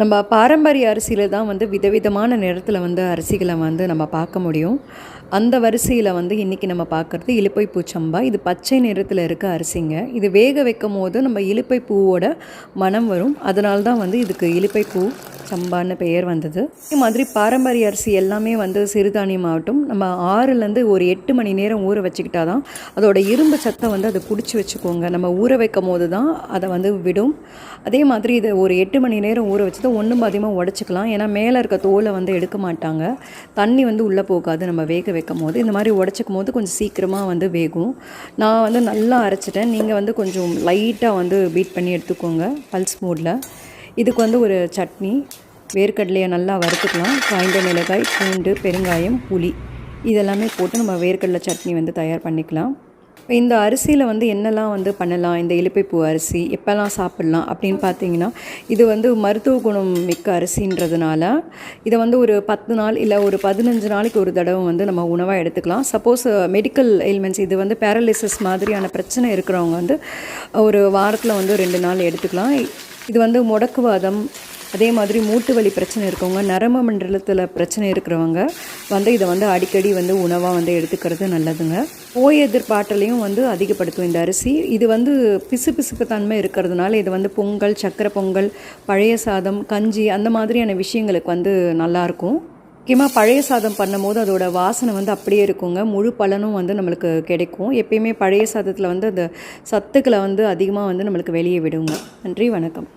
நம்ம பாரம்பரிய அரிசியில் தான் வந்து விதவிதமான நிறத்தில் வந்து அரிசிகளை வந்து நம்ம பார்க்க முடியும். அந்த வரிசையில் வந்து இன்றைக்கி நம்ம பார்க்குறது இலுப்பை பூச்சம்பா இது பச்சை நிறத்தில் இருக்க அரிசிங்க. இது வேக வைக்கும் போது நம்ம இலுப்பை பூவோட மனம் வரும். அதனால தான் வந்து இதுக்கு இலுப்பை பூ சம்பான்னு பெயர் வந்தது. இதே மாதிரி பாரம்பரிய அரிசி எல்லாமே வந்து சிறுதானியம் ஆகட்டும் நம்ம ஆறுலேருந்து ஒரு எட்டு மணி நேரம் ஊற வச்சுக்கிட்டா தான் அதோட இரும்பு சத்தை வந்து அதை குடிச்சு வச்சுக்கோங்க. நம்ம ஊற வைக்கும் போது தான் அதை வந்து விடும். அதே மாதிரி இதை ஒரு எட்டு மணி நேரம் ஊற வச்சு எடுத்து ஒன்றும் அதிகமாக உடச்சிக்கலாம். ஏன்னா மேலே இருக்க தோலை வந்து எடுக்க மாட்டாங்க. தண்ணி வந்து உள்ளே போகாது. நம்ம வேக வைக்கும் போது இந்த மாதிரி உடச்சிக்கும் போது கொஞ்சம் சீக்கிரமாக வந்து வேகும். நான் வந்து நல்லா அரைச்சிட்டேன். நீங்கள் வந்து கொஞ்சம் லைட்டாக வந்து பீட் பண்ணி எடுத்துக்கோங்க பல்ஸ் மோடில் இதுக்கு வந்து ஒரு சட்னி. வேர்க்கடலையை நல்லா வறுத்துக்கலாம். காய்ந்த மிளகாய் பூண்டு பெருங்காயம் புளி. இதெல்லாமே போட்டு நம்ம வேர்க்கடலை சட்னி வந்து தயார் பண்ணிக்கலாம். இந்த அரிசியில் வந்து என்னெல்லாம் வந்து பண்ணலாம்? இந்த இலுப்பைப்பூ அரிசி எப்போல்லாம் சாப்பிட்லாம்? அப்படின்னு பார்த்தீங்கன்னா இது வந்து மருத்துவ குணம் மிக்க அரிசின்றதுனால இதை வந்து ஒரு பத்து நாள் இல்லை ஒரு பதினஞ்சு நாளைக்கு ஒரு தடவை வந்து நம்ம உணவாக எடுத்துக்கலாம். சப்போஸ் மெடிக்கல் எலிமெண்ட்ஸ் இது வந்து பேரலிசிஸ் மாதிரியான பிரச்சனை இருக்கிறவங்க வந்து ஒரு வாரத்தில் வந்து ரெண்டு நாள் எடுத்துக்கலாம். இது வந்து முடக்குவாதம் அதே மாதிரி மூட்டு வலி பிரச்சனை இருக்கவங்க நரம்பு மண்டலத்தில் பிரச்சனை இருக்கிறவங்க வந்து இதை வந்து அடிக்கடி வந்து உணவாக வந்து எடுத்துக்கிறது நல்லதுங்க. நோய் எதிர்ப்பாற்றலையும் வந்து அதிகப்படுத்தும் இந்த அரிசி. இது வந்து பிசு பிசுப்பு தன்மை இருக்கிறதுனால இது வந்து பொங்கல் சக்கரை பொங்கல் பழைய சாதம் கஞ்சி அந்த மாதிரியான விஷயங்களுக்கு வந்து நல்லாயிருக்கும் முக்கியமாக பழைய சாதம் பண்ணும்போது அதோட வாசனை வந்து அப்படியே இருக்குங்க. முழு பலனும் வந்து நம்மளுக்கு கிடைக்கும். எப்பயுமே பழைய சாதத்தில் வந்து அந்த சத்துக்களை வந்து அதிகமாக வந்து நம்மளுக்கு வெளியே விடுங்க. நன்றி வணக்கம்.